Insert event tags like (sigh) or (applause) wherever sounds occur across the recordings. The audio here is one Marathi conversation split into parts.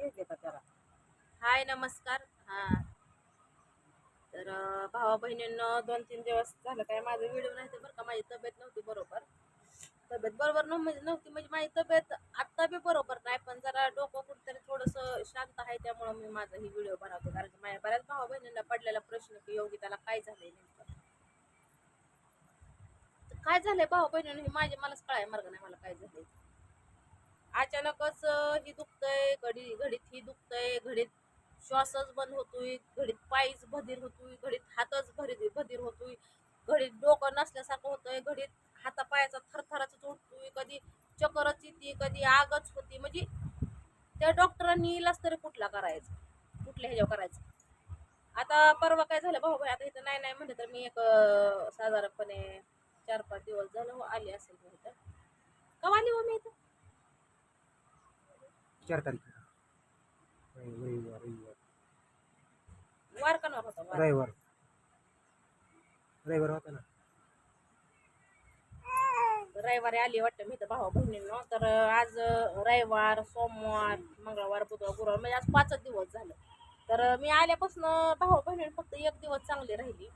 त्याला? हाय नमस्कार. हा. तर भावा बहिणींना दोन तीन दिवस झालं काय माझं व्हिडिओ नाही तर बरं का माझी तब्येत नव्हती बरोबर. तब्येत बरोबर नव्हती म्हणजे नव्हती म्हणजे माझी तब्येत आत्ता बी बरोबर नाही पण जरा डोकं कुठेतरी थोडंसं शांत आहे त्यामुळं मी माझा ही व्हिडिओ बनवते. कारण की माझ्या बऱ्याच भावा बहिणींना पडलेला प्रश्न की योगी त्याला काय झालंय नेमकं? तर काय झालंय भावा बहिणींनो हे माझे मलाच कळाय मार्ग नाही मला काय झालंय. अचानकच ही दुखतंय घडी घडीत ही दुखतंय घडीत श्वासच बंद होतोय घडीत पायच भदीर होतोय घडीत हातच भरी भदीर होतोय घडीत डोकं नसल्यासारखं होतंय घडीत हातापायाचा थरथराच उठतोय कधी चक्करच येते कधी आगच होती म्हणजे त्या डॉक्टरांनी इलाज तरी कुठला करायचा? कुठल्या ह्याच्यावर करायचं? आता परवा काय झालं भाऊ भाई आता इथं नाही नाही म्हणलं तर मी एक साधारणपणे चार पाच दिवस झालं आली असेल मी इथं कवा आली हो मी इथं? चार तारीख. रविवार रविवार. वार होता? वार. रविवार. रविवार होता ना. रविवारी आली वाटतं मी तर भावा बहिणींनो. तर आज रविवार सोमवार मंगळवार बुधवार गुरुवार म्हणजे आज पाचच दिवस झालं. तर मी आल्यापासून भावा बहिणीनं फक्त एक दिवस चांगली राहिली.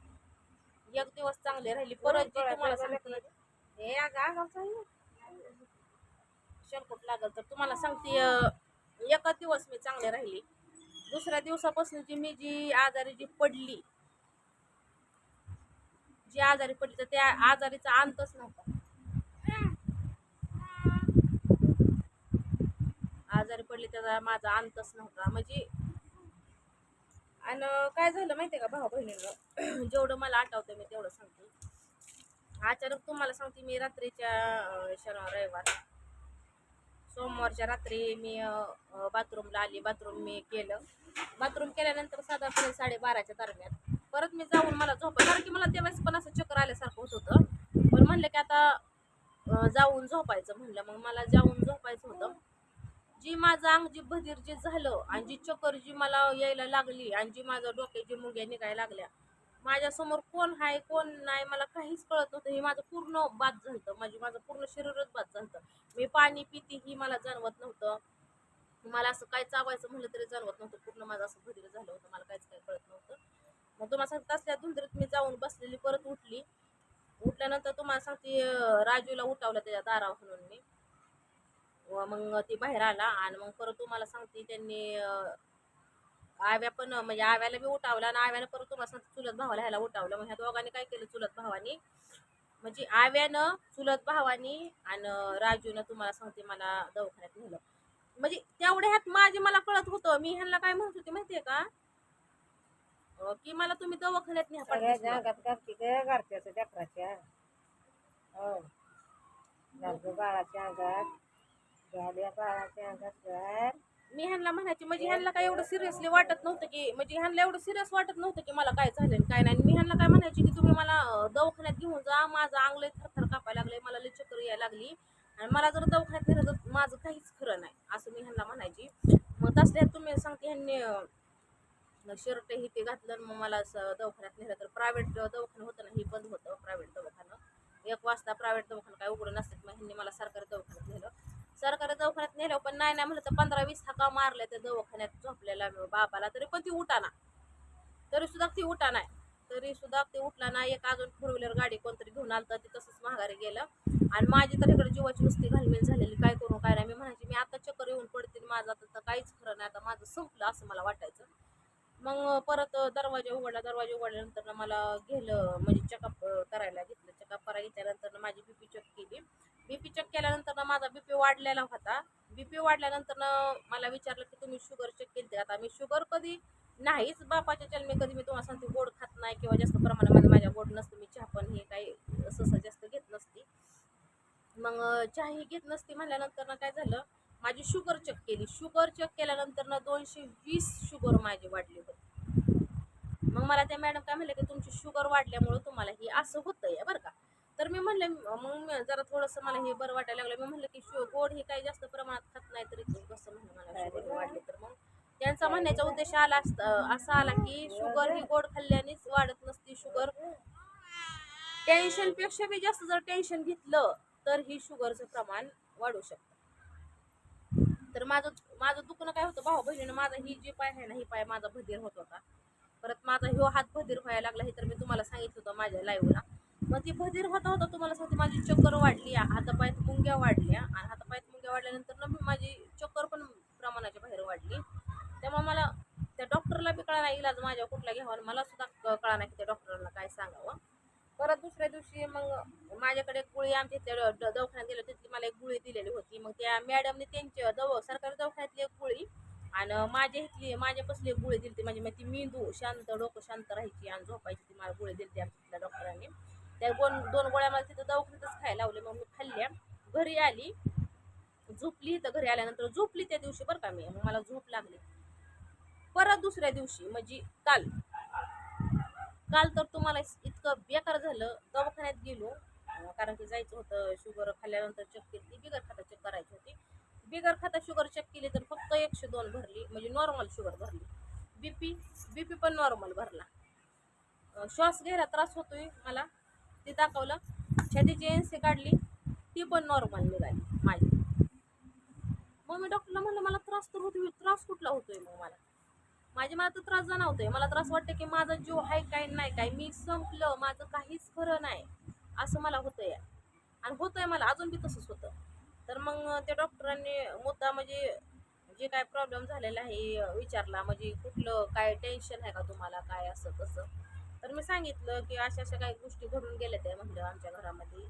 एक दिवस चांगली राहिली. परत जी तुम्हाला सांगते हे अगं आगावचं. शेणकूट लागल तर तुम्हाला सांगते एकच दिवस मी चांगले राहिले. दुसऱ्या दिवसापासून जी मी जी आजारी जी पडली जी आजारी पडली तर त्या आजारीचा अंतच नव्हता. आजारी पडली त्याचा माझा अंतच नव्हता. म्हणजे आणि काय झालं माहितीये का भाऊ बहिणीनं? (clears throat) जेवढं मला आठवतं मी तेवढं सांगते. अचानक तुम्हाला सांगते मी रात्रीच्या शनिवार रविवार सोमवारच्या रात्री मी बाथरूमला आली. बाथरूम मी केलं. बाथरूम केल्यानंतर साधारण साडेबाराच्या दरम्यान परत मी जाऊन मला झोप कारण की मला त्यावेळेस पण असं चक्कर आल्यासारखं होत होतं. पण म्हणलं की आता जाऊन झोपायचं म्हणलं. मग मला जाऊन झोपायचं होतं. जी माझं अंग जी बधीर जे झालं आणि जी चक्कर जी मला यायला लागली आणि जी माझं डोक्याची मुंग्या निघायला लागल्या माझ्यासमोर कोण आहे कोण नाही मला काहीच कळत नव्हतं. हे माझं पूर्ण बाद झालं माझी म्हणजे माझं पूर्ण शरीरच बाद झालं मी पाणी पिते ही मला जाणवत नव्हतं. मला असं काय चावायचं म्हणलं तरी जाणवत नव्हतं. पूर्ण माझं असं बधीर झालं होतं. मला काहीच काय कळत नव्हतं. मग तुम्हाला सांगते असल्या धुंदरीत मी जाऊन बसलेली परत उठली. उठल्यानंतर तुम्हाला सांगते राजूला उठावलं त्याच्या दारावर म्हणून मी. व मग ती बाहेर आला आणि मग परत तुम्हाला सांगते त्यांनी आव्या पण म्हणजे आव्याला बी उठावला आणि आव्यानं परत तुम्हाला चुलत भावाला ह्याला उठावलं. मग ह्या दोघांनी काय केलं चुलत भावानी? म्हणजे आव्यानं चुलत भावानी आणि राजूनं तुम्हाला सांगते मला दवाखान्यात नेलं. म्हणजे तेवढ्या ह्यात माझे मला कळत होतं. मी ह्यांना काय म्हणत होते माहितीये का? की मला तुम्ही दवाखान्यात न्या हो. बाळाच्या अंगात. झाल्या बाळाच्या अंगात मी ह्यांना म्हणायची म्हणजे ह्यांना काय एवढं सिरियसली वाटत नव्हतं की म्हणजे ह्यांना एवढं सिरियस वाटत नव्हतं की मला काय झालं काय नाही. मी ह्यांना काय म्हणायची की तुम्ही मला दवाखान्यात घेऊन जा माझं अंग थरथर कापायला लागले मला लय चक्कर यायला लागली आणि मला जर दवाखान्यात नेलं तर माझं काहीच खरं नाही असं मी ह्यांना म्हणायची. मग तसल्यात तुम्ही सांगते ह्यांनी शर्ट हे ते घातलं आणि मग मला असं दवाखान्यात नेलं तर प्रायव्हेट दवाखानं होतं ना हे बंद होतं प्रायव्हेट दवाखानं. एक वाजता प्रायव्हेट दवाखानं काय उघडं नसतात मग ह्यांनी मला सरकारी दवाखान्यात नेलं. सरकारी दवाखान्यात नेलं पण नाही नाही म्हणलं तर पंधरा वीस हाका मारल्या त्या दवाखान्यात झोपलेला बाबाला. तरी पण ती उठाना. तरी सुद्धा ती उठा नाही तरी सुद्धा ते उठला नाही एक अजून फोर व्हीलर गाडी कोणतरी घेऊन आलं तर ते तसंच माघारी गेलं. आणि माझी तर इकडे जीवाची नुसती घालमेल झालेली काय करू काय नाही. मी म्हणायची मी आता चक्कर येऊन पडते माझं आता तर काहीच खरं नाही. आता माझं संपलं असं मला वाटायचं. मग परत दरवाजा उघडला दरवाजा उघडल्यानंतर ना मला गेलं म्हणजे चेकअप करायला घेतलं. चेकअप करायला घेतल्यानंतर माझी बीपी चेक केली. बीपी चेक केल्यानंतर ना माझा बीपी वाढलेला होता. बीपी वाढल्यानंतर ना मला विचारलं की तुम्ही शुगर चेक केली आता मी शुगर कधी नाहीच बापाच्या जन्मी कधी मी तुम्हाला सांगते गोड खात नाही किंवा जास्त प्रमाणामध्ये माझ्या गोड नसतं मी चहा पण हे काही असं जास्त घेत नसती. मग चहा ही घेत नसती म्हणल्यानंतर ना काय झालं माझी शुगर चेक केली. शुगर चेक केल्यानंतर ना दोनशे वीस शुगर माझी वाढली होती. मग मला त्या मॅडम काय म्हणलं की तुमची शुगर वाढल्यामुळं तुम्हाला ही असं होतं आहे बरं का? तर मी म्हणले मग जरा थोडंसं मला हे बरं वाटायला लागलं. मी म्हणलं की शु गोड हे काही जास्त प्रमाणात खात नाही तरी कसं म्हणलं मला शुगर वाढली तर मग. त्यांचा म्हणण्याचा उद्देश आला असता असा आला की शुगर ही गोड खाल्ल्यानेच वाढत नसती शुगर. टेन्शनपेक्षा बी जास्त जर टेन्शन घेतलं तर ही शुगरचं प्रमाण वाढू शकतं. तर माझं माझं दुखणं काय होतं भाऊ बहिणीनं माझा ही जी पाय आहे ना ही पाय माझा भदीर होत होता. परत माझा ह्यो हात भदीर व्हायला लागला हे तर मी तुम्हाला सांगितलं होतं माझ्या लाईव्हला मग ती भदीर होता होता तुम्हाला सांगते माझी चक्कर वाढली हातापायात मुंग्या वाढल्या आणि हातापायात मुंग्या वाढल्यानंतर ना मी माझी चक्कर पण प्रमाणाच्या बाहेर वाढली. त्यामुळे मला त्या डॉक्टरला बी कळा नाही इलाज माझ्या कुठला घ्यावा आणि मला सुद्धा कळा नाही की त्या डॉक्टरला काय सांगावं. परत दुसऱ्या दिवशी मग माझ्याकडे एक गोळी आमच्या इथल्या द- दवाखान्यात दिली तिथली मला एक गोळी दिलेली होती. मग त्या मॅडमने त्यांच्या दव सरकारी दवाखान्यातली एक गोळी आणि माझ्या इथली माझ्यापासली एक गोळी दिली ती म्हणजे मग ती मेंदू शांत डोकं शांत राहायची आणि झोपायची ती मला गोळी दिली आमच्या तिथल्या डॉक्टरांनी. त्या दोन दोन गोळ्या मला तिथं दवाखान्यातच खायला लावले. मग मी खाल्ल्या. घरी आली. झोपली तर घरी आल्यानंतर झोपली त्या दिवशी बरं का मी. मग मला झोप लागली. परत दुसऱ्या दिवशी म्हणजे काल. काल तर तुम्हाला इतकं बेकार झालं. दवाखान्यात गेलो. कारण की जायचं होतं. शुगर खाल्ल्यानंतर चेक केली. बिगर खाता चेक करायची होती. बिगर खाता शुगर चेक केली तर फक्त एकशे दोन भरली. म्हणजे नॉर्मल शुगर भरली. बीपी बीपी पण नॉर्मल भरला. श्वास घ्यायला त्रास होतोय मला. ते दाखवलं. छातीची एन सी काढली. ती पण नॉर्मल निघाली. माझी मग मी डॉक्टरला म्हणलं मला त्रास तर होतोय. त्रास कुठला होतोय मग मला? माझे मला तर त्रास जाणवतोय. मला त्रास वाटतं की माझा जीव आहे काय नाही काय? मी संपलं. माझं काहीच खरं नाही. असं मला होतंय. आणि होतंय मला. अजून बी तसंच होतं. तर मग त्या डॉक्टरांनी मुद्दा म्हणजे जे काय प्रॉब्लेम झालेला आहे विचारला. म्हणजे कुठलं काय टेन्शन आहे का तुम्हाला? काय असं तसं. तर मी सांगितलं की अशा अशा काही गोष्टी घडून गेल्या त्या म्हणलं आमच्या घरामध्ये.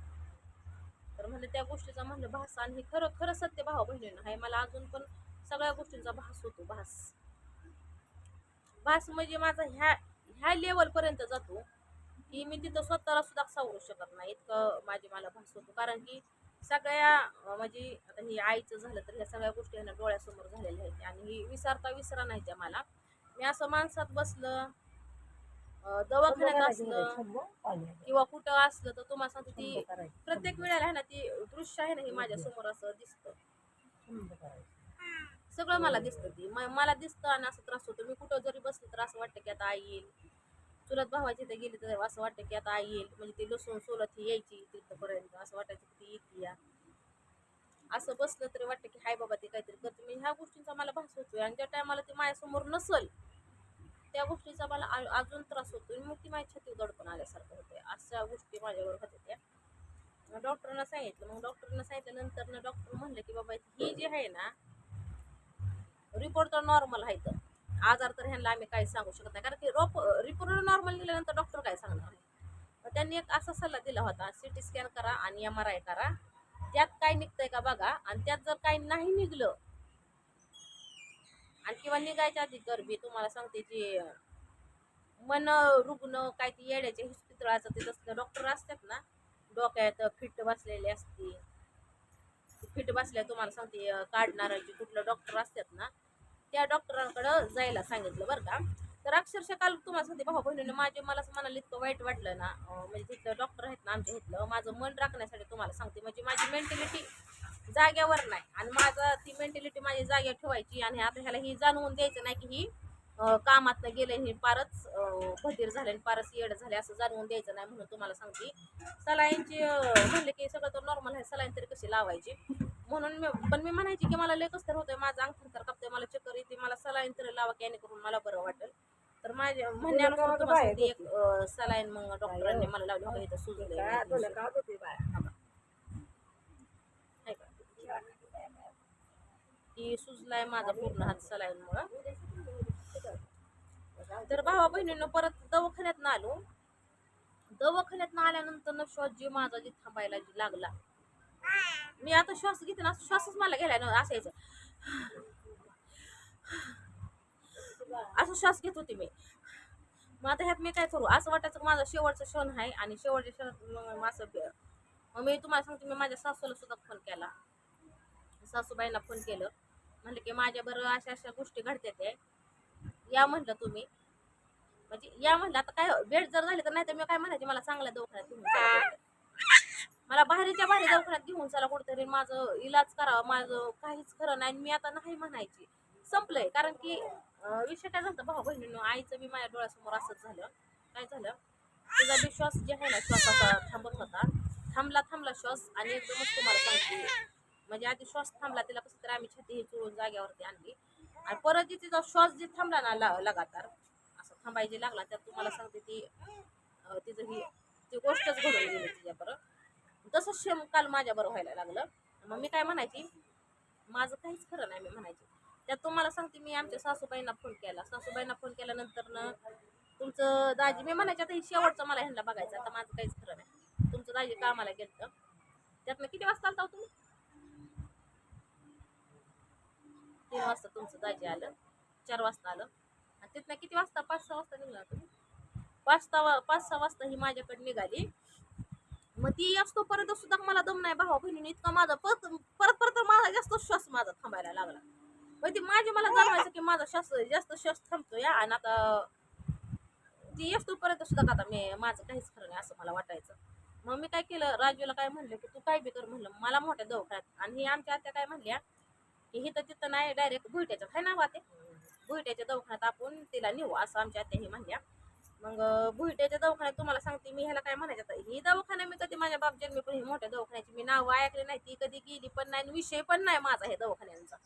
तर म्हणलं त्या गोष्टीचा म्हणलं भास आणि हे खरं खरं सत्य भाऊ बहिणीनं आहे. मला अजून पण सगळ्या गोष्टींचा भास होतो भास. भास म्हणजे माझा ह्या ह्या लेवलपर्यंत जातो की मी तिथं स्वतःला सुद्धा सावरू शकत नाही. इतकं माझी मला भास होतो. कारण की सगळ्या म्हणजे आता ही आईचं झालं तर ह्या सगळ्या गोष्टी ह्यांना डोळ्यासमोर झालेल्या आहेत. आणि ही विसरता विसरा नाही त्या मला. मी असं माणसात बसलं दवाखान्यात असलं किंवा कुठं असलं तर तुम्हाला सांगते ती प्रत्येक वेळेला आहे ना ती दृश्य आहे ना हे माझ्यासमोर असं दिसतं. सगळं मला दिसतं ती. मला दिसतं आणि असं त्रास होतो. मी कुठं जरी बसलं तर असं वाटतं की आता आई येईल. चुलत भावाची ते गेली तर असं वाटतं की आता आई येईल. म्हणजे ती लसूण सोलत ही यायची तिथपर्यंत. असं वाटायचं की ती येते या. असं बसलं तरी वाटतं की हाय बाबा ते काहीतरी करते. मी ह्या गोष्टींचा मला भास होतोय. आणि ज्या टायमाला ते माझ्यासमोर नसल त्या गोष्टीचा मला अजून त्रास होतो मग ती माझ्या छाती दडपण आल्यासारखं होते अशा गोष्टी माझ्यावर होत्या. त्या सांगितलं. मग डॉक्टरना सांगितल्यानंतर ना डॉक्टर म्हणलं की बाबा ही जी आहे ना रिपोर्ट तर नॉर्मल आहे तर. आजार तर ह्यांना आम्ही काही सांगू शकत नाही. कारण की रोप रिपोर्ट नॉर्मल दिल्यानंतर डॉक्टर काय सांगणार? मग त्यांनी एक असा सल्ला दिला होता सी टी स्कॅन करा आणि एम आर आय करा. त्यात काय निघतंय का बघा. आणि त्यात जर काही नाही निघलं आणि किंवा निघायच्या आधी गरबी तुम्हाला सांगते जी मन रुग्ण काय ती येड्याच्या हिस्पितळाचं ते तसलं डॉक्टर असतात ना डोक्यात फिट बसलेले असते. फिट बसल्या तुम्हाला सांगते अं, जे कुठलं डॉक्टर असतात ना त्या डॉक्टरांकडं जायला सांगितलं बरं का. तर अक्षरशः काल तुम्हाला सांगते भाऊ बहिणीने माझे मला असं मनाला इतकं वाईट वाटलं ना म्हणजे तिथलं डॉक्टर आहेत ना आमच्या इथलं माझं मन राखण्यासाठी तुम्हाला सांगते म्हणजे माझी मेंटॅलिटी जाग्यावर नाही. आणि माझं ती मेंटॅलिटी माझी जाग्यावर ठेवायची आणि आता ह्याला ही जाणवून द्यायचं नाही की ही अं, कामातनं गेले ही फारच बधीर झाले आणि फारच येड झाले असं जाणवून द्यायचं नाही म्हणून तुम्हाला सांगते. सलाईनची म्हणले की सगळं तर नॉर्मल आहे सलाईन तरी कशी लावायची? म्हणून मी पण मी म्हणायची की मला लेकच तर होतंय माझं अंग तर कापतंय मला चक्कर येते मला सलाईन तरी लावा की करून मला बरं वाटेल. तर माझ्या म्हणण्यानुसार एक सलाईन मग डॉक्टरांनी मला लावली होती सुजलंय आहे का? की सुजलाय माझा पूर्ण हात सलाईनमुळं. तर भावा बहिणीनं परत दवाखान्यात ना आलो. दवाखान्यात ना आल्यानंतर श्वास जीव माझा जी थांबायला जी लागला. मी आता श्वास घेते ना श्वासच मला घ्यायला ना असायचं असं श्वास घेत होते मी. मग आता ह्यात मी काय करू? असं वाटायचं माझा शेवटचा क्षण आहे आणि शेवटच्या क्षणात मग माझं मग मी तुम्हाला सांगते मी माझ्या सासूला सुद्धा फोन केला. सासूबाईंना फोन केलं. म्हणलं की माझ्याबरोबर अशा अशा गोष्टी घडतात आहे या म्हटलं तुम्ही. म्हणजे या म्हटलं आता काय भेट जर झाली तर नाही तर मी काय म्हणायचे मला चांगल्या दवाखान्यात घेऊन चला मला बाहेरच्या बाहेर दवाखान्यात घेऊन चला कुठेतरी. माझं इलाज करावं माझं काहीच खरं नाही मी आता नाही म्हणायची. संपलंय. कारण की विषय काय झालं भाऊ बहिणीनं आईचं बी माझ्या डोळ्यासमोर असंच झालं. काय झालं? तुझा बी श्वास जे आहे ना श्वासाचा थांबत होता. थांबला थांबला श्वास आणि एकदमच तुम्हाला सांगते. म्हणजे आधी श्वास थांबला तिला कसं तरी आम्ही छाती हे चोळून जाग्यावरती आणली. आणि परत जी तिचा श्वास जे थांबला ना ला- लगातार असं थांबायचे लागला तर तुम्हाला सांगते ती तिचं ही ती गोष्टच घडून गेली तिच्याबरोबर तसंच शेम काल माझ्याबरोबर व्हायला लागलं. मग मी काय म्हणायची माझं काहीच खरं नाही मी म्हणायची. त्यात तुम्हाला सांगते मी आमच्या सासूबाईंना फोन केला. सासूबाईंना फोन केल्यानंतर न तुमचं दाजी मी म्हणायचे आता शेवटचं मला ह्यांना बघायचं आता माझं काहीच खरं नाही. तुमचं दाजी कामाला गेलं त्यातनं किती वाजता आलता हो तुम्ही? तीन वाजता तुमचं दाजी आलं चार वाजता आलं. आणि तिथनं किती वाजता? पाच सहा वाजता निघाला तुम्ही. पाच सहा वा- पाच सहा वाजता ही माझ्याकडे निघाली. मग ती असतोपर्यंत सुद्धा मला दम नाही भावा बहिणीने इतका माझा परत परत परत माझा जास्त श्वास माझा थांबायला लागला. मग ती माझी मला जाणवायचं की माझा श्वास जास्त श्वास थांबतो या आणि आता ती असतोपर्यंत सुद्धा आता मी माझं काहीच खरं नाही असं मला वाटायचं. मग मी काय केलं राजूला काय म्हणलं की तू काय बी कर म्हणलं. मला मोठ्या दवाखान्यात आणि आमच्या आत्या काय म्हणल्या की हिथं तिथं नाही डायरेक्ट भुईट्याच्या आहे ना वाते. भुईट्याच्या दवाखान्यात आपण तिला नेऊ असं आमच्या आत्या ही म्हणल्या. मग भुईट्याच्या दवाखान्यात तुम्हाला सांगते मी ह्याला काय म्हणायचं ही दवाखाना मी कधी माझ्या बाप जन्मी पण ही मोठ्या दवाखान्याची मी नाव ऐकले नाही ती कधी गेली पण नाही आणि विषय पण नाही माझा हे दवाखान्यांचा.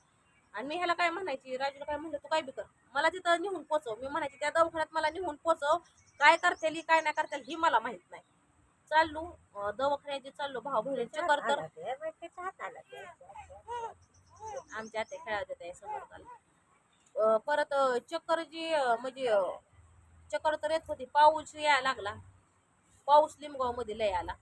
आणि मी ह्याला काय म्हणायची राजूला काय म्हणलं तू काय बी कर मला तिथं निहून पोचव. मी म्हणायची त्या दवाखान्यात मला निहून पोचव काय करतेली काय नाही करतेल ही मला माहीत नाही. चाललो दवाखान्याची चाललो भाऊ बहिणी चक्कर ते, आमच्या आत्या खेळात समोर परत चक्कर जी म्हणजे चक्कर तर येत होती पाऊस यायला लागला. पाऊस लिमगावमध्ये लय आला.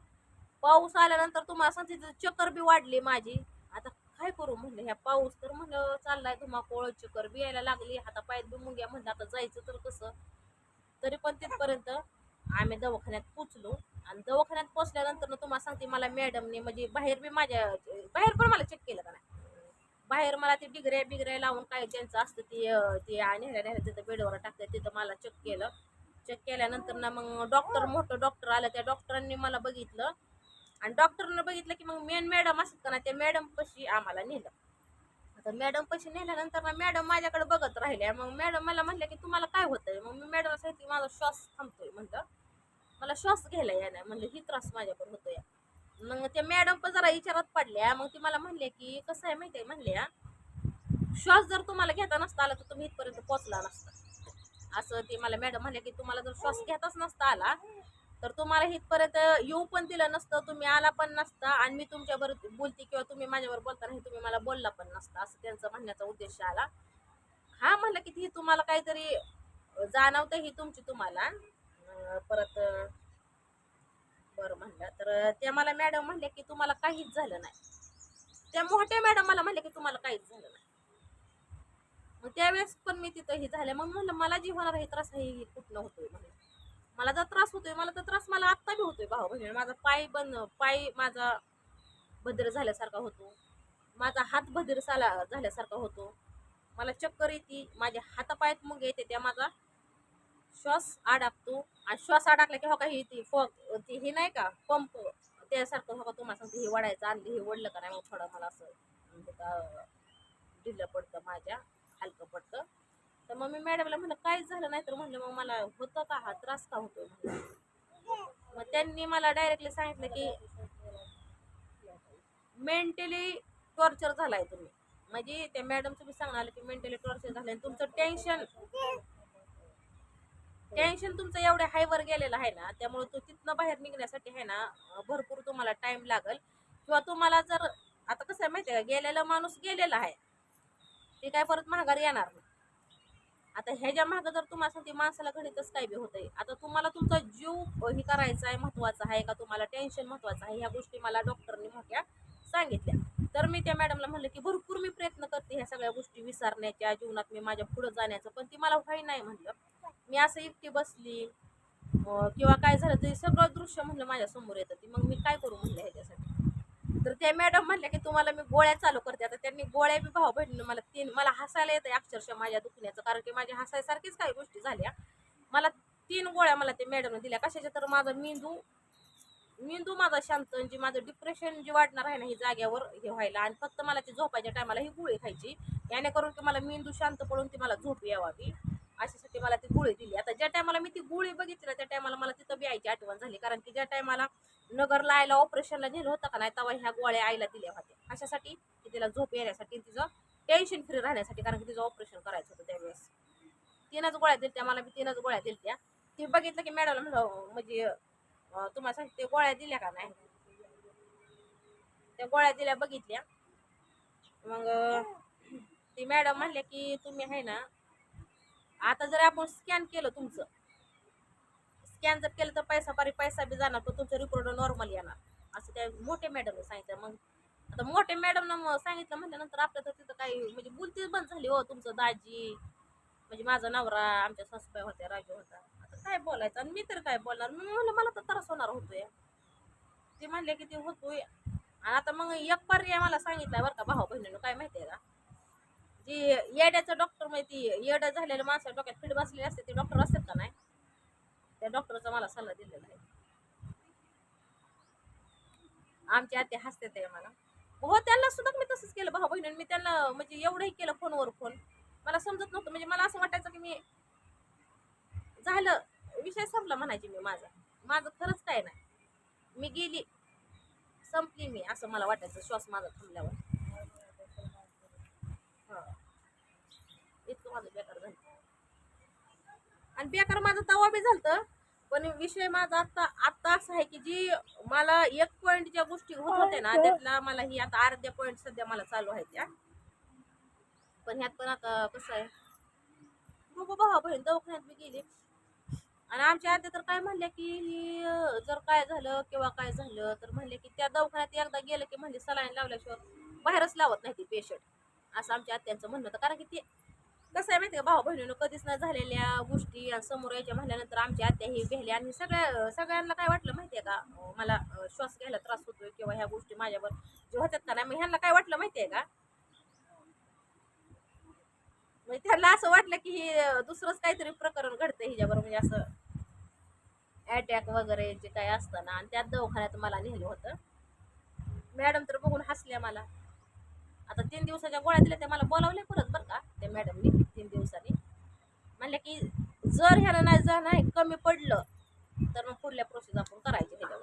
पाऊस आल्यानंतर तुम्हाला सांगते चक्कर बी वाढली माझी. आता काय करू म्हणलं ह्या पाऊस तर म्हणलं चाललाय धुमाकोळ चक्कर बी यायला लागली. हातापायात बी मुंग्या म्हणलं आता जायचं तर कसं? तरी पण तिथपर्यंत आम्ही दवाखान्यात पोचलो. आणि दवाखान्यात पोचल्यानंतर तुम्हाला सांगते मला मॅडमने म्हणजे बाहेर बी माझ्या बाहेर पण मला चेक केलं का नाही? बाहेर मला ते डिगऱ्या बिगऱ्या लावून काय त्यांचं असतं ते ते नेहऱ्या नेहऱ्या तिथं बेडवर टाकतात तिथं मला चेक केलं. चेक केल्यानंतर ना मग डॉक्टर मोठं डॉक्टर आलं. त्या डॉक्टरांनी मला बघितलं. आणि डॉक्टरनं बघितलं की मग मेन मॅडम असत का ना त्या मॅडम पशी आम्हाला नेलं. आता मॅडम पशी नेल्यानंतर ना मॅडम माझ्याकडे बघत राहिल्या मग मॅडम मला म्हटलं की तुम्हाला काय होतंय? मग मी मॅडमला सांगितलं माझा श्वास थांबतोय. म्हणलं. मला श्वास घ्यायला या नाही. म्हणलं ही त्रास माझ्याकडे होतोय. मग त्या मॅडम पण जरा विचारात पडल्या. मग ती मला म्हणले की कसं आहे माहिती आहे म्हणल्या श्वास जर तुम्हाला घेता नसता आला तर तुम्ही इथपर्यंत पोहोचला नसता. असं ते मला मॅडम म्हणले की तुम्हाला जर श्वास घेताच नसता आला तर तुम्हाला इथपर्यंत येऊ पण दिलं नसतं तुम्ही आला पण नसता आणि मी तुमच्याबरोबर बोलते किंवा तुम्ही माझ्यावर बोलताना हे तुम्ही मला बोलला पण नसता. असं त्यांचा म्हणण्याचा उद्देश आला. हा म्हणलं की ती तुम्हाला काहीतरी जाणवतं ही तुमची तुम्हाला. परत बरं म्हणलं. तर त्या मला मॅडम म्हणले की तुम्हाला काहीच झालं नाही. त्या मोठ्या मॅडम मला म्हणले की तुम्हाला काहीच झालं नाही. मग त्यावेळेस पण मी तिथं हे झालं. मग म्हणलं मला जी होणार आहे त्रास हे कुठनं होतोय? म्हणलं. मला जर त्रास होतोय मला तर त्रास मला आत्ता बी होतोय भाऊ. बहिणी माझा पाय बन पाय माझा भद्र झाल्यासारखा होतो. माझा हात भद्र झाला झाल्यासारखा होतो. मला चक्कर येते माझ्या हातापायात मग येते त्या माझा श्वास आडाकतो आणि श्वास अडकला की हो का ही ती फॉग ती हे नाही का पंप त्यासारखं हो का तुम्हाला सांगते हे वडायचं आणलं हे वडलं का नाही मग थोडं मला असं म्हणजे का पडतं माझ्या हलकं पडतं. तर मग मी मॅडमला म्हणलं काहीच झालं नाही तर म्हणलं मग मला होतं का हा त्रास का होतो मग त्यांनी मला डायरेक्टली सांगितलं की मेंटली टॉर्चर झालाय तुम्ही. म्हणजे त्या मॅडम तुम्ही सांगणार की मेंटली टॉर्चर झालंय तुमचं टेन्शन टेन्शन तुमचं एवढ्या हायवर गेलेलं आहे ना त्यामुळे तो तिथनं बाहेर निघण्यासाठी आहे ना भरपूर तुम्हाला टाइम लागल. किंवा तुम्हाला जर आता कसं आहे माहिती आहे का गेलेला माणूस गेलेला आहे ते काय परत महागार येणार नाही. आता ह्याच्या मागं जर तुम्हाला सांगते माणसाला घडीतच काय बी होतंय आता तुम्हाला तुमचा जीव हे करायचा आहे महत्त्वाचा आहे का? तुम्हाला टेन्शन महत्वाचं आहे? ह्या गोष्टी मला डॉक्टरनी मोठ्या सांगितल्या. तर मी त्या मॅडमला म्हणलं की भरपूर मी प्रयत्न करते ह्या सगळ्या गोष्टी विसरण्याच्या जीवनात मी माझ्या पुढं जाण्याचं पण ती मला व्हाय नाही म्हणलं. मी असं एकटी बसली किंवा काय झालं तरी सगळं दृश्य म्हणलं माझ्यासमोर येतं. ती मग मी काय करू म्हणलं ह्याच्यासाठी? तर त्या मॅडम म्हणल्या की तुम्हाला मी गोळ्या चालू करते. आता त्यांनी गोळ्या बी भाऊ बहिणीनं मला तीन मला हसायला येतं अक्षरशः माझ्या दुखण्याचं कारण की माझ्या हसायसारखीच काही गोष्टी झाल्या. मला तीन गोळ्या मला ते मॅडमने दिल्या. कशाच्या तर माझा मेंदू मेंदू माझा शांत म्हणजे माझं डिप्रेशन जी वाटणार आहे ना ही जाग्यावर हे व्हायला आणि फक्त मला ती झोपायच्या टायमाला ही गोळी खायची. यानेकरून की मला मेंदू शांत पडून ती मला झोप यावावी. अशासाठी मला ती गोळी दिली. आता ज्या टायमाला मी ती गोळी बघितली ना त्या टायमाला मला तिथं बियायची आठवण झाली. कारण की ज्या टायमाला नगरला आयला ऑपरेशनला नेलं होतं का नाही तेव्हा ह्या गोळ्या आईला दिल्या होत्या. अशासाठी की तिला झोप येण्यासाठी तिचं टेन्शन फ्री राहण्यासाठी कारण की तिचं ऑपरेशन करायचं होतं त्यावेळेस. तीनच गोळ्या दिल्या त्या मला मी तीनच गोळ्या दिल्या ती बघितलं की मॅडम म्हणजे तुम्हाला सांगते ते गोळ्या दिल्या का नाही? त्या गोळ्या दिल्या बघितल्या. मग ती मॅडम म्हणल्या की तुम्ही आहे ना आता जर आपण स्कॅन केलं तुमचं स्कॅन जर केलं तर पैसा पारी पैसा बी जाणार पण तुमचं रिपोर्ट नॉर्मल येणार. असं त्या मोठ्या मॅडमने सांगितलं. मग आता मोठ्या मॅडमनं सांगितलं म्हटल्यानंतर आपल्या तर तिथं काही म्हणजे बोलतीच बंद झाली हो तुमचं दाजी म्हणजे माझा नवरा आमच्या सासूबाई होत्या राजू होता काय बोलायचं? आणि मी तर काय बोलणार? मी म्हणलं मला तर त्रास होणार होतोय. ते म्हणले की ते होतोय. आणि आता मग एक पर्याय मला सांगितलाय बरं का भाऊ बहिणीनं काय माहिती आहे का? जी येड्याचं डॉक्टर माहिती म्हणजे येडं झालेलं माणसं डोक्यात फिट बसलेली असते ते डॉक्टर असतात का नाही? त्या डॉक्टरचा मला सल्ला दिलेला आहे. आमच्या आत्या हसते ते मला. हो त्यांना सुद्धा मी तसंच केलं भाऊ बहिणीने मी त्यांना म्हणजे एवढंही केलं फोनवर फोन. मला समजत नव्हतं. म्हणजे मला असं वाटायचं की मी झालं विषय संपला म्हणायची मी माझा. माझं खरंच काय नाही. मी गेली. संपली मी असं मला वाटायचं श्वास माझा थांबल्यावर. हा. इतकं माझं बेकार झालं. आणि बेकार माझं तवा बी झालत पण विषय माझा आता आता असा आहे की जी मला एक पॉईंट ज्या गोष्टी होत होत्या ना त्यातला मला ही आता अर्ध्या पॉईंट सध्या मला चालू आहेत त्या पण ह्यात पण आता कसं आहे? बघू भावा बहीण दवाखान्यात मी गेली. आणि आमच्या आत्या तर काय म्हणल्या की जर काय झालं किंवा काय झालं तर म्हणले की त्या दवाखान्यात एकदा गेलं की म्हणले सलाईन लावल्याशिवाय बाहेरच लावत नाही ती पेशंट असं आमच्या आत्यांचं म्हणणं होतं. कारण की ते कसं आहे माहिती का भाऊ बहिणीनं कधीच न झालेल्या गोष्टी आणि समोर यायच्या म्हणल्यानंतर आमच्या आत्या ही भेल्या आणि सगळ्या सगळ्यांना काय वाटलं माहिती आहे का मला श्वास घ्यायला त्रास होतोय किंवा ह्या गोष्टी माझ्यावर जे होत्यात का नाही मग ह्यांना काय वाटलं माहिती आहे का? म्हणजे त्यांना असं वाटलं की हे दुसरंच काहीतरी प्रकरण घडतं हिच्याबरोबर म्हणजे असं अटॅक वगैरे जे काय असतं ना आणि त्यात दवाखान्यात मला नेलं होतं. मॅडम तर बघून हसल्या मला. आता तीन दिवसाच्या गोळ्या दिल्या त्या मला बोलावले परत बरं का त्या मॅडमनी तीन दिवसांनी. म्हणलं की जर ह्याला नाही जर नाही कमी पडलं तर मग पुढल्या प्रोसेस आपण करायची ह्याच्यावर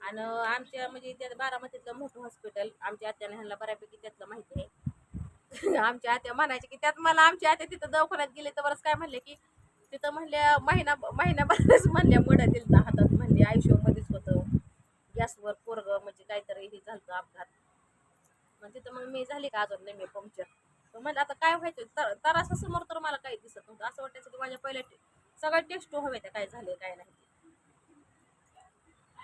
आणि आमच्या म्हणजे त्या बारामतीतलं मोठं हॉस्पिटल आमच्या आत्याने ह्यांना बऱ्यापैकी त्यातलं माहिती आहे. (laughs) आमच्या आत्या म्हणायचे की त्यात मला आमच्या आत्या तिथं दवाखान्यात गेले तर बरंच काय म्हणले की तिथं म्हणल्या महिना महिन्याभरच म्हणल्या मडा दिलता हातात म्हणले आयुष्यामध्येच होतं. गॅसवर पोरग म्हणजे काहीतरी हे झालं अपघात. मग तिथं मग मी झाली का अजून नाही मी पंक्चर. तर म्हणजे आता काय व्हायचं? तर तरासासमोर तर मला काही दिसत नव्हतं. असं वाटायचं की माझ्या पहिल्या टे- सगळ्या टेस्ट हवे त्या काय झाले काय नाही.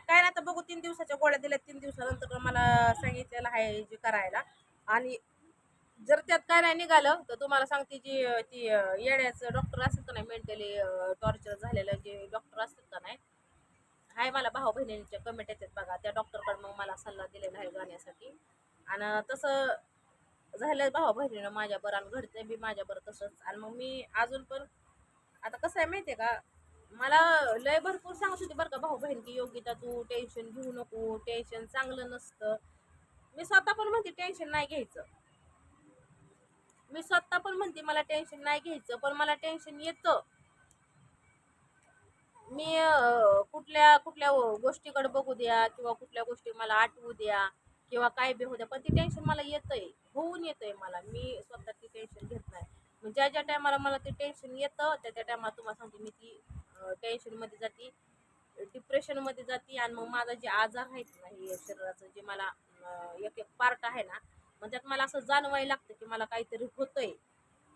काय नाही आता बघू तीन दिवसाच्या गोळ्या दिल्या तीन दिवसानंतर मला सांगितलेलं आहे जे करायला. आणि जर त्यात काय नाही निघालं तर तुम्हाला सांगते जी ती येड्याचं डॉक्टर असतात का नाही मेंटली टॉर्चर झालेलं जे डॉक्टर असतात का नाही हाय मला भाऊ बहिणींच्या कमेंट येतात बघा. त्या डॉक्टरकडे मग मला सल्ला दिलेला आहे जाण्यासाठी. आणि तसं झालं भाऊ बहिणीनं माझ्यावर आणि घडते बी माझ्या तसंच. आणि मग मी अजून पण आता कसं आहे माहिती आहे का मला लय भरपूर सांगत होती बरं का भाऊ बहीण की योग्यता तू टेन्शन घेऊ नको टेन्शन चांगलं नसतं. मी स्वतः पण म्हणते टेन्शन नाही घ्यायचं. मी स्वतः पण म्हणते मला टेन्शन नाही घ्यायचं पण मला टेन्शन येतं. मी कुठल्या कुठल्या गोष्टीकडे बघू द्या किंवा कुठल्या गोष्टी मला आठवू द्या किंवा काय बी होऊ द्या पण ती टेन्शन मला येतंय होऊन येतंय मला. मी स्वतः ती टेन्शन घेत नाही. ज्या ज्या टायमाला मला ते टेन्शन येतं त्या त्या टायमाला तुम्हाला सांगते मी ती टेन्शनमध्ये जाते डिप्रेशनमध्ये जाते आणि मग माझा जे आजार आहेत ना हे शरीराचं जे मला एक एक पार्ट आहे ना मग त्यात मला असं जाणवायला लागतं की मला काहीतरी होतंय.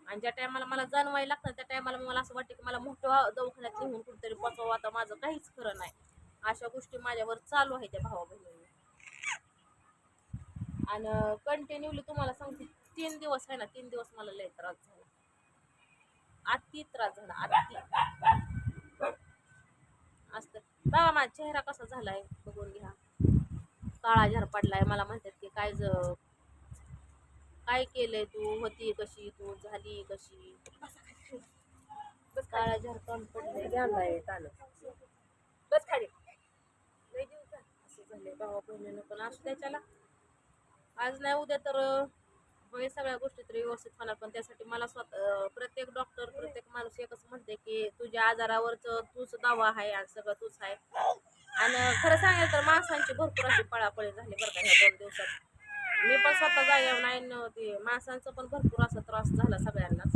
आणि ज्या टायमाला मला जाणवायला लागतं त्या टायमाला मला असं वाटतं की मला मोठं दवाखान्यात लिहून कुठेतरी पोचवावं आता माझं काहीच खरं नाही. अशा गोष्टी माझ्यावर चालू आहे त्या भावा बहिणींनी. आणि कंटिन्यूली तुम्हाला सांगते तीन दिवस आहे ना तीन दिवस मला लय त्रास झाला. अति त्रास झाला अति. असतं बघा माझा चेहरा कसा झालाय? बघून घ्या. काळा झर पडलाय. मला म्हणतात की काय ज काय केलंय तू? होती कशी? तू झाली कशी? काळा झर तोंड पडलंय घ्यायला ताण बस खाली. लय दिवस झाले. असं झालंय भावा बहिणीनं पण असं आज नाही उद्या तर हे सगळ्या गोष्टी तरी व्यवस्थित होणार पण त्यासाठी मला स्वतः प्रत्येक डॉक्टर प्रत्येक माणूस एकच म्हणते की तुझ्या आजारावरच तूच दावा आहे आणि सगळं तूच आहे. आणि खरं सांगायचं तर माणसांची भरपूर अशी पळापळी झाली बरं का ह्या दोन दिवसात. मी पण स्वतः जागेवर नाही नव्हती ते. माणसांचा पण भरपूर असा त्रास झाला सगळ्यांनाच.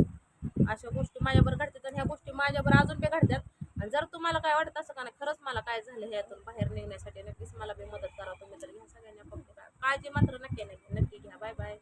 अशा गोष्टी माझ्यावर घडतात आणि ह्या गोष्टी माझ्यावर अजून बी घडतात. आणि जर तुम्हाला काय वाटत असं का नाही खरंच मला काय झालं ह्यातून बाहेर निघण्यासाठी नक्कीच मला बी मदत करा तुम्ही तर. ह्या सगळ्यांना फक्त काळजी मात्र नक्की नक्की नक्की घ्या. Bye bye.